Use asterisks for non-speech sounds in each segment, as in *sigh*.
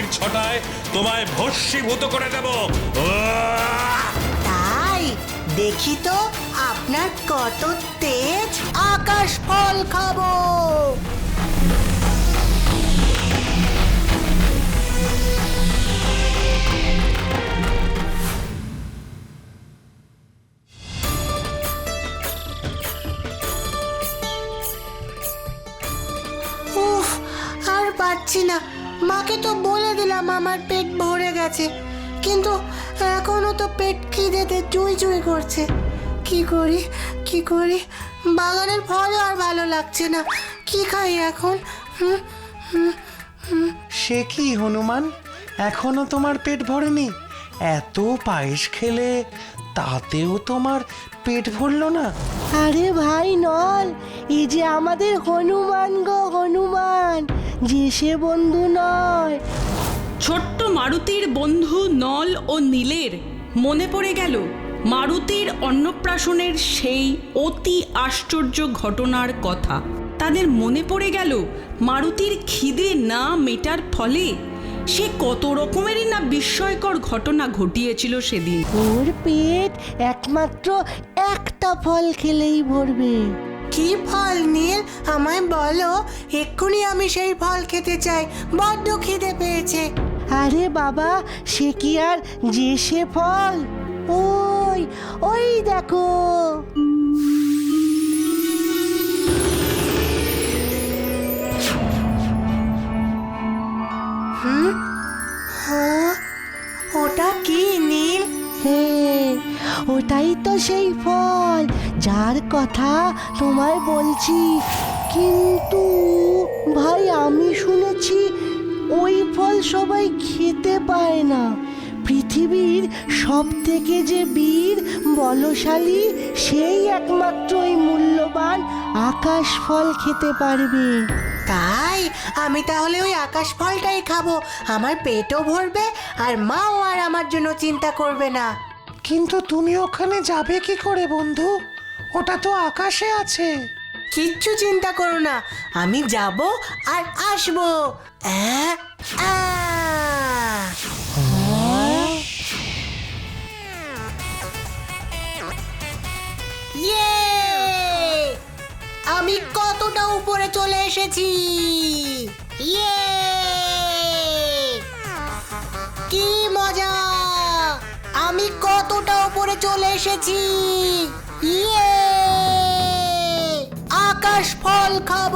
রশ্মির ছটায় তোমায় ভস্মীভূত করে দেব। তাই দেখি তো আপনার কত তেজ আকাশ ফল খাব। আমার পেট ভরে গেছে। কিন্তু এখনও তো পেট খিদেতে চুই চুই করছে। কি করি কি করি? বাগানের ফলও আর ভালো লাগছে না। কি খাই এখন? হুম সে কি হনুমান? এখনও তোমার পেট ভরেনি? এত পায়েস খেলে তাতেও তোমার পেট ভরলো না? আরে ভাই নল এই যে আমাদের হনুমান গো হনুমান। যে সে বন্ধু নয় ছোট্ট মারুতির বন্ধু নল ও নীলের মনে পড়ে গেল মারুতির অন্নপ্রাশনের সেই অতি আশ্চর্য ঘটনার কথা। তাদের মনে পড়ে গেল মারুতির খিদে না মেটার ফলে সে কত রকমেরই না বিস্ময়কর ঘটনা ঘটিয়েছিল সেদিন। ওর পেট একমাত্র একটা ফল খেলেই ভরবে। কি ফল নীল? আমায় বলো এক্ষুনি আমি সেই ফল খেতে চাই। বড্ড খিদে পেয়েছে। আরে বাবা সে কি আর যে সে ফল? ওই ওই দেখো। ওটা কি নীল? হ্যাঁ ওটাই তো সেই ফল যার কথা তোমায় বলছি। কিন্তু ভাই আমি শুনেছি ওই ফল সবাই খেতে পায় না। পৃথিবীর সব থেকে যে বীর বলশালী সেই একমাত্র ওই মূল্যবান আকাশ ফল খেতে পারবে। তাই? আমি তাহলে ওই আকাশ ফলটাই খাব। আমার পেটও ভরবে আর মাও আর আমার জন্য চিন্তা করবে না। কিন্তু তুমি ওখানে যাবে কি করে বন্ধু? ওটা তো আকাশে আছে। কিচ্ছু চিন্তা করো না। আমি যাব আর আসব। ইয়ে! আমি কতটা উপরে চলে এসেছি। ইয়ে! কি মজা! আমি কতটা উপরে চলে এসেছি। ইয়ে! আকাশ ফল খাব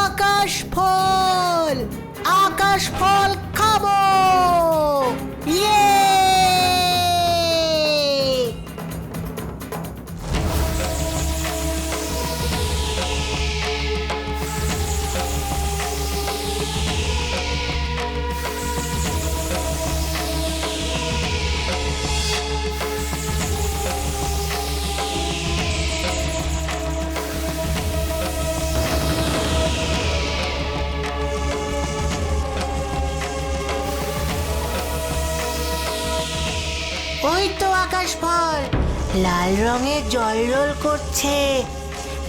আকাশ ফল আকাশ ফল খাব। আকাশ ফল লাল রঙের জল রোল করছে।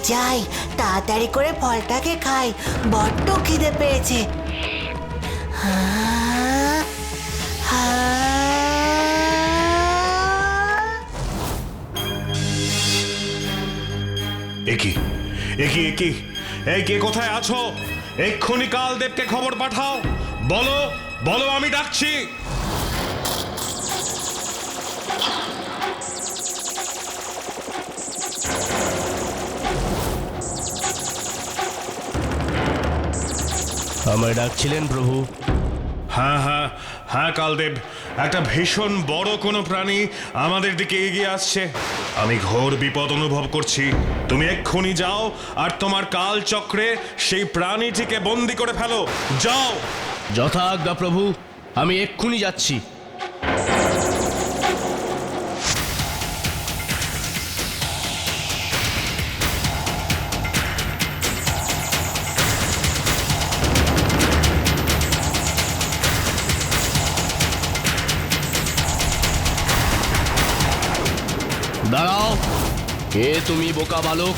যাই, তাড়াতাড়ি করে ফলটাকে খাই। বড্ড খিদে পেয়েছে। একি একি একি। এই কে কোথায় আছো? এক্ষুনি কালদেবকে খবর পাঠাও। বলো বলো আমি ডাকছি। আমায় ডাকছিলেন প্রভু। হ্যাঁ হ্যাঁ হ্যাঁ কালদেব। একটা ভীষণ বড় কোনো প্রাণী আমাদের দিকে এগিয়ে আসছে। আমি ঘোর বিপদ অনুভব করছি। তুমি এক্ষুনি যাও আর তোমার কাল চক্রে সেই প্রাণীটিকে বন্দি করে ফেলো। যাও। যথাজ্ঞা প্রভু আমি এক্ষুনি যাচ্ছি। কে তুমি, বোকা বালক?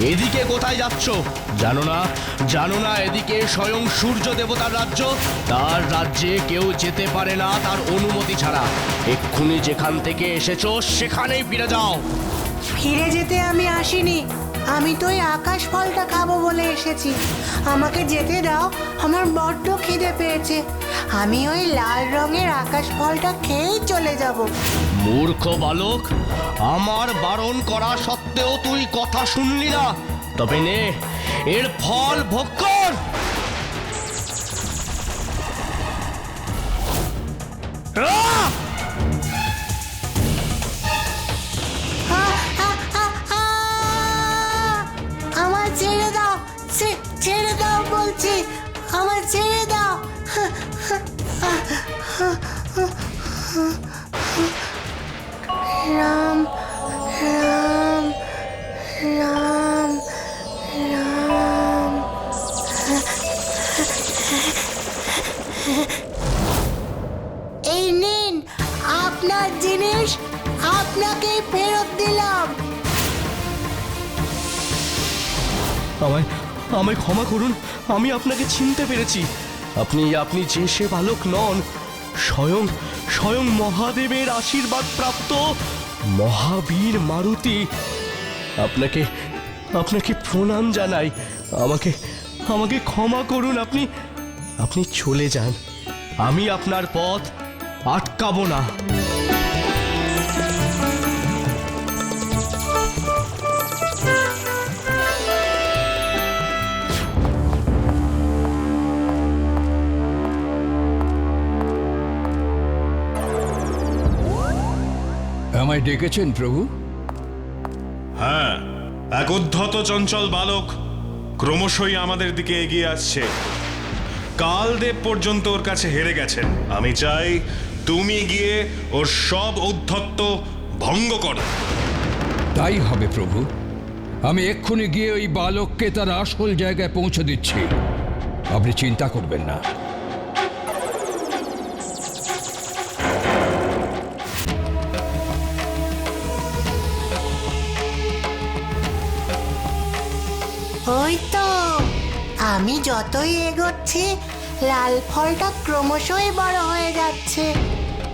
এদিকে কোথায় যাচ্ছ? জানো না? জানো না এদিকে স্বয়ং সূর্য দেবতার রাজ্য? তার রাজ্যে কেউ যেতে পারে না তার অনুমতি ছাড়া। এক্ষুনি যেখান থেকে এসেছ, সেখানেই ফিরে যাও। ফিরে যেতে আমি আসিনি। আমি তো ওই আকাশ ফলটা খাব বলে এসেছি। আমাকে যেতে দাও আমার বড্ড খিদে পেয়েছে। আমি ওই লাল রঙের আকাশ ফলটা খেয়েই চলে যাব। মূর্খ বালক আমার বারণ করা সত্ত্বেও তুই কথা শুনলি না। তবে নে এর ফল ভোগ কর! আহ, বলছি আমার ছেড়ে দাও। রাম রাম রাম রাম। এই নিন, আপনার জিনিস আপনাকে ফেরত দিলাম। আমায় আমায় ক্ষমা করুন। আমি আপনাকে চিনতে পেরেছি। আপনি আপনি যে সে বালক নন, স্বয়ং স্বয়ং মহাদেবের আশীর্বাদ প্রাপ্ত মহাবীর মারুতি। আপনাকে আপনাকে প্রণাম জানাই। আমাকে আমাকে ক্ষমা করুন, আপনি আপনি চলে যান। আমি আপনার পথ আটকাবো না। আমায় ডেকেছেন প্রভু? হ্যাঁ এক উদ্ধত চঞ্চল বালক ক্রমশই আমাদের দিকে এগিয়ে আসছে। কালদেব পর্যন্ত ওর কাছে হেরে গেছেন। আমি চাই তুমি গিয়ে ওর সব উদ্ধত্ত ভঙ্গ করো। তাই হবে প্রভু। আমি এক্ষুনি গিয়ে ওই বালককে তার আসল জায়গায় পৌঁছে দিচ্ছি। আপনি চিন্তা করবেন না। আমি যতই এগোচ্ছি লাল ফলটা ক্রমশই বড় হয়ে যাচ্ছে।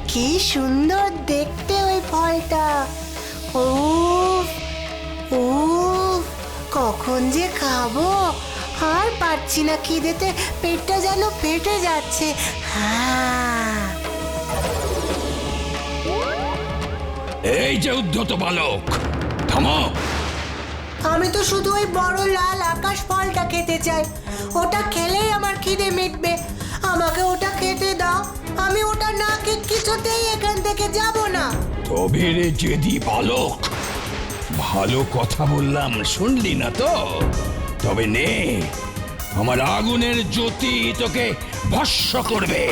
কি সুন্দর দেখতে ওই ফলটা। উফ উফ কখন যে খাব? আর পারছি না খিদেতে পেটটা যেন ফেটে যাচ্ছে। হ্যাঁ। এই যে উদ্ধত বালক থামো। আমি তো শুধু ওই বড় লাল আকাশ ফলটা খেতে চাই। ওটা খেলেই আমার খিদে মিটবে। আমাকে ওটা খেতে দাও। আমি ওটা না খেয়ে কিছুতেই এখান থেকে যাব না। তবে রে জেদি বালক ভালো কথা বললাম শুনলি না তো? তবে নে আমার আগুনের জ্যোতি তোকে ভস্য করবে।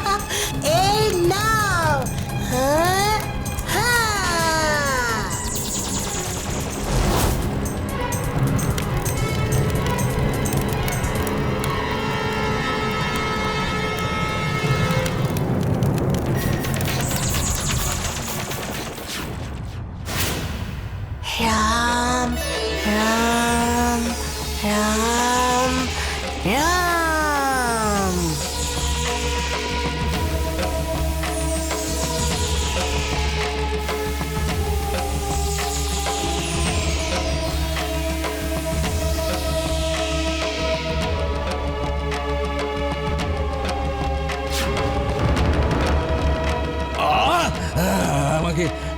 *laughs* এই নাও হ্যাঁ হ্যাঁ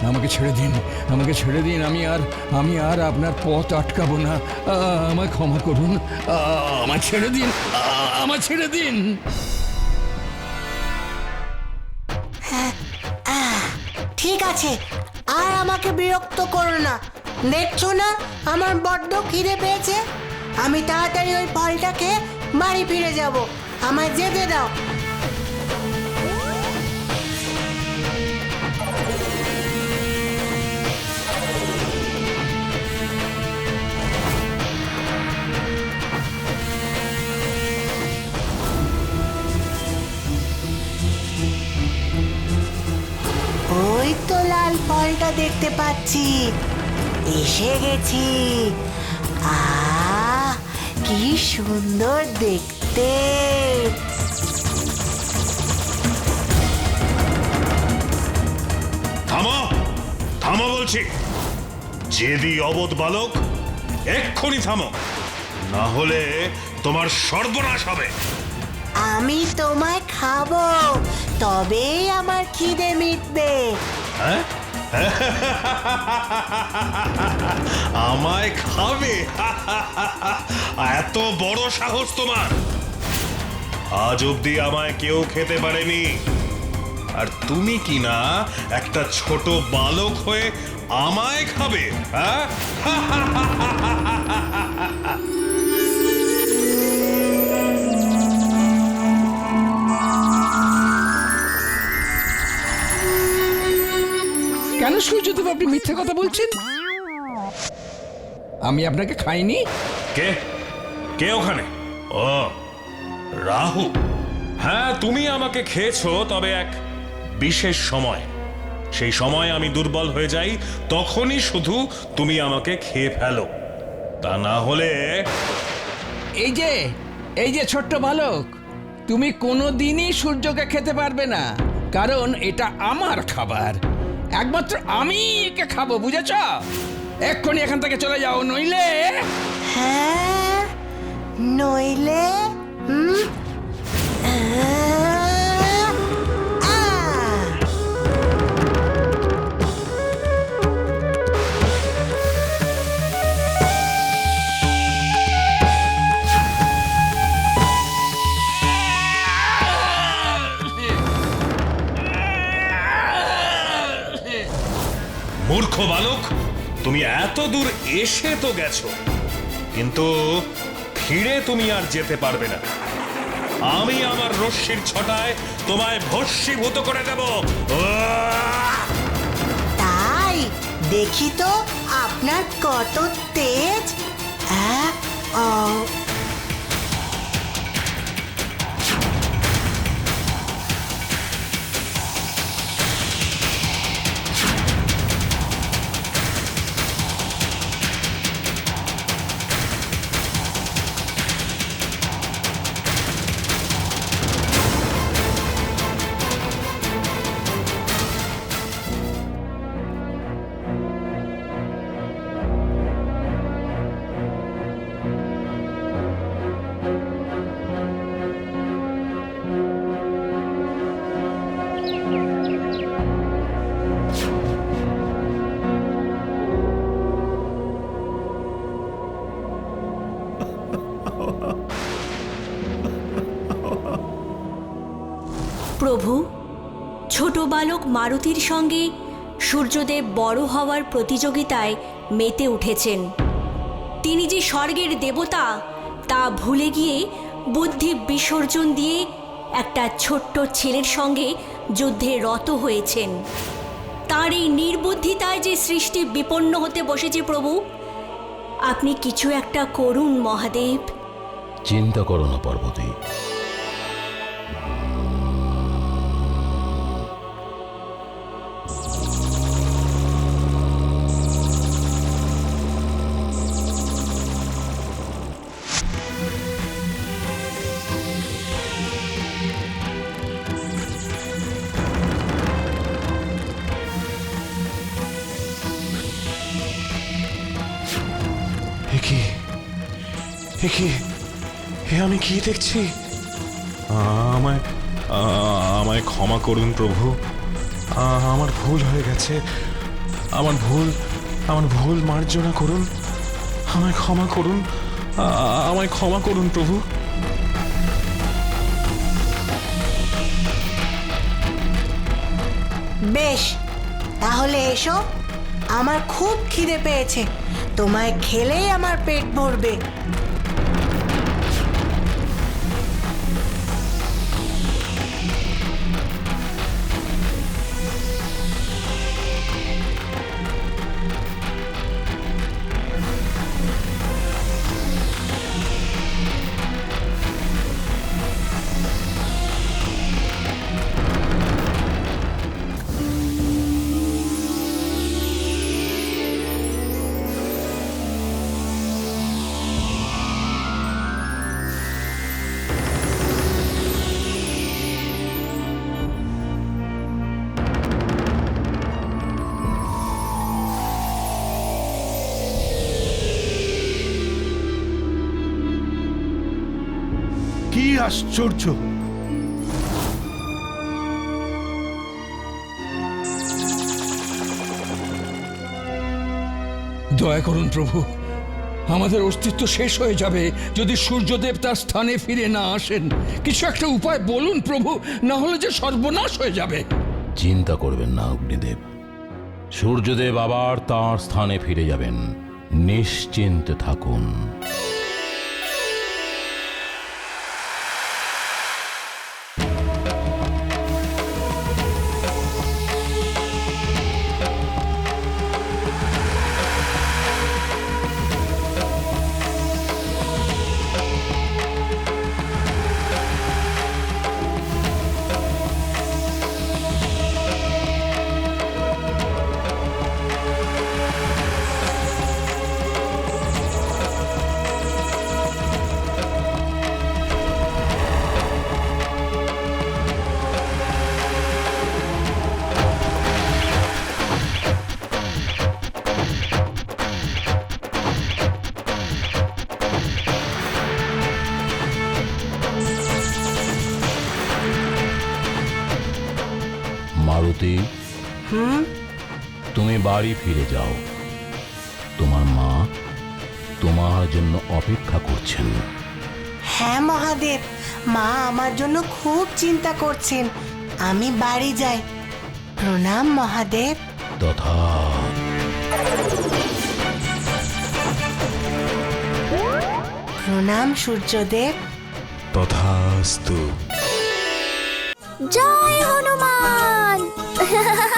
আমাকে ছেড়ে দিন, আমাকে ছেড়ে দিন। আমি আর আমি আর আপনার পথ আটকাবো না। আমায় ক্ষমা করুন। আমায় ছেড়ে দিন। আমায় ছেড়ে দিন। ঠিক আছে। আর আমাকে বিরক্ত করো না। দেখছ না, আমার বড্ড খিদে পেয়েছে? আমি তাড়াতাড়ি ওই ফলটাকে বাড়ি ফিরে যাব। আমায় যেতে দাও। ফলটা দেখতে পাচ্ছি। এসে গেছি। আ কি সুন্দর দেখতে। থামো থামো বলছি। জেদি অবধ বালক এক্ষুনি থামো। না হলে তোমার সর্বনাশ হবে। আমি তোমায় খাব তবেই আমার খিদে মিটবে। হ্যাঁ? *laughs* আমায় খাবে? *laughs* এত বড় সাহস তোমার। আজ অব্দি আমায় কেউ খেতে পারেনি। আর তুমি কি না একটা ছোট বালক হয়ে আমায় খাবে হ্যাঁ? *laughs* সূর্যদেব আপনি মিথ্যে কথা বলছেন? আমি আপনাকে খাইনি। কে? কে ওখানে? ও রাহু। হ্যাঁ তুমি আমাকে খেয়েছো তবে এক বিশেষ সময়। সেই সময় আমি দুর্বল হয়ে যাই তখনই শুধু তুমি আমাকে খেয়ে ফেলো। তা না হলে এই যে এই যে ছোট্ট বালক তুমি কোনো দিনই সূর্যকে খেতে পারবে না কারণ এটা আমার খাবার। একমাত্র আমি একে খাব বুঝেছ? এক্ষুনি এখান থেকে চলে যাও নইলে হ্যাঁ নইলে হুম মূর্খ বালক, তুমি এত দূর এসে তো গেছো, কিন্তু ফিরে তুমি আর যেতে পারবে না। আমি আমার রশ্মির ছটায় তোমায় ভস্মীভূত করে দেব! তাই? দেখি তো, আপনার কত তেজ? প্রভু, ছোট বালক মারুতির সঙ্গে সূর্যদেব বড় হওয়ার প্রতিযোগিতায় মেতে উঠেছেন। তিনি যে স্বর্গের দেবতা, তা ভুলে গিয়ে বুদ্ধি বিসর্জন দিয়ে একটা ছোট্ট ছেলের সঙ্গে যুদ্ধে রত হয়েছেন। তার এই নির্বুদ্ধিতায় যে সৃষ্টি বিপন্ন হতে বসেছে প্রভু, আপনি কিছু একটা করুন মহাদেব। চিন্তা করো না, পার্বতী। কি এ আমি কি দেখছি? আমায় আমায় ক্ষমা করুন প্রভু। আমার ভুল হয়ে গেছে। আমার ভুল আমার ভুল মার্জনা করুন। আমায় ক্ষমা করুন। আমায় ক্ষমা করুন প্রভু। বেশ, তাহলে এসো। আমার খুব খিদে পেয়েছে। তোমায় খেলেই আমার পেট ভরবে। আশ্চর্য? দয়া করুন প্রভু আমাদের অস্তিত্ব শেষ হয়ে যাবে যদি সূর্যদেব তার স্থানে ফিরে না আসেন। কিছু একটা উপায় বলুন প্রভু না হলে যে সর্বনাশ হয়ে যাবে। চিন্তা করবেন না অগ্নিদেব। সূর্যদেব আবার তাঁর স্থানে ফিরে যাবেন। নিশ্চিন্তে থাকুন। বাড়ি ফিরে যাও। তোমার মা তোমার জন্য অপেক্ষা করছেন। হ্যাঁ মহাদেব মা আমার জন্য খুব চিন্তা করছেন। আমি বাড়ি যাই। প্রণাম মহাদেব। তথা প্রণাম সূর্যদেব। তথাস্তু। জয় হনুমান! *laughs*